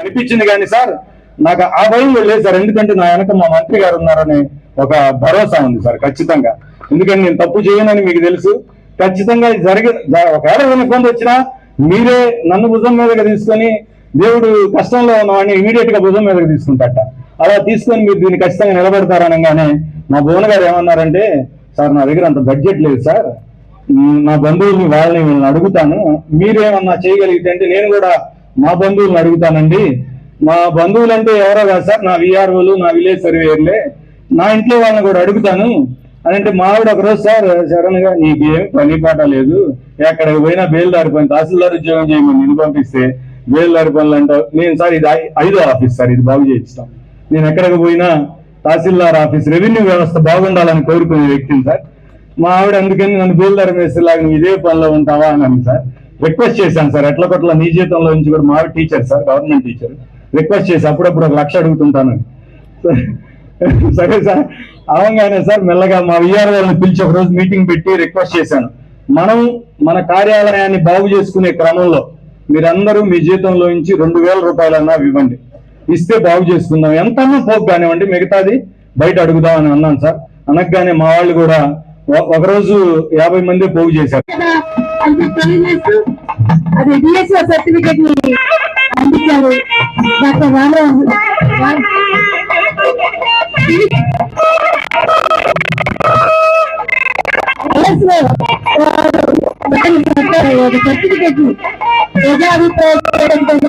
అనిపించింది కానీ సార్ నాకు ఆ భయం లేదు సార్. ఎందుకంటే నా వెనక మా మంత్రి గారు ఉన్నారని ఒక భరోసా ఉంది సార్ ఖచ్చితంగా. ఎందుకంటే నేను తప్పు చేయనని మీకు తెలుసు. ఖచ్చితంగా జరిగే జరిగి ఒకవేళ ఏదైనా ఇబ్బంది వచ్చినా మీరే నన్ను భుజం మీదగా తీసుకొని దేవుడు కష్టంలో ఉన్నవాడిని ఇమీడియట్గా భుజం మీదకి తీసుకుంటాట అలా తీసుకొని మీరు దీన్ని ఖచ్చితంగా నిలబెడతారనగానే మా భువన గారు ఏమన్నారంటే సార్ నా దగ్గర అంత బడ్జెట్ లేదు సార్. నా బంధువుల్ని వాళ్ళని వీళ్ళని అడుగుతాను. మీరేమన్నా చేయగలిగితే అంటే నేను కూడా మా బంధువులను అడుగుతానండి. మా బంధువులు అంటే ఎవరో కాదు సార్ నా విఆర్ఓలు నా విలేజ్ సర్వేయర్లే. నా ఇంట్లో వాళ్ళని కూడా అడుగుతాను. అని అంటే మా ఆవిడ ఒకరోజు సార్ సడన్గా నీకేం పని పాట లేదు ఎక్కడికి పోయినా బేల్దారి పని తహసీల్దార్ ఉద్యోగం చేయమని నేను పంపిస్తే బేల్దారి పనులు అంటావు. నేను సార్ ఇది ఐదో ఆఫీస్ సార్ ఇది బాగు చేయిస్తాం. నేను ఎక్కడికి పోయినా తహసీల్దార్ ఆఫీస్ రెవెన్యూ వ్యవస్థ బాగుండాలని కోరుకునే వ్యక్తిని సార్. మా ఆవిడ అందుకని నన్ను బేల్దారి మేసేలాగా నువ్వు ఇదే పనిలో ఉంటావా అని సార్. రిక్వెస్ట్ చేశాను సార్ ఎట్ల కొట్ల నీ జీతంలో నుంచి కూడా మా teacher sir government teacher request చేసి అప్పుడప్పుడు ఒక లక్ష అడుగుతుంటాను సరే సార్. అవగానే సార్ మెల్లగా మా విఆర్ వాళ్ళని పిలిచి ఒక రోజు మీటింగ్ పెట్టి రిక్వెస్ట్ చేశాను. మనం మన కార్యాలయాన్ని బాగు చేసుకునే క్రమంలో మీరందరూ మీ జీతంలో నుంచి రెండు వేల రూపాయలన్నా ఇవ్వండి. ఇస్తే బాగు చేసుకుందాం. ఎంతన్నా పోకు కానివ్వండి మిగతాది బయట అడుగుదాం అని అన్నాను సార్. అనగానే మా వాళ్ళు కూడా ఒకరోజు యాభై మంది పోగు చేశారు. అది డిఎస్ఓ సర్టిఫికేట్ని అందించారు. డాక్టర్ రామరావు సర్టిఫికేట్ని ప్రజాభిప్రాయం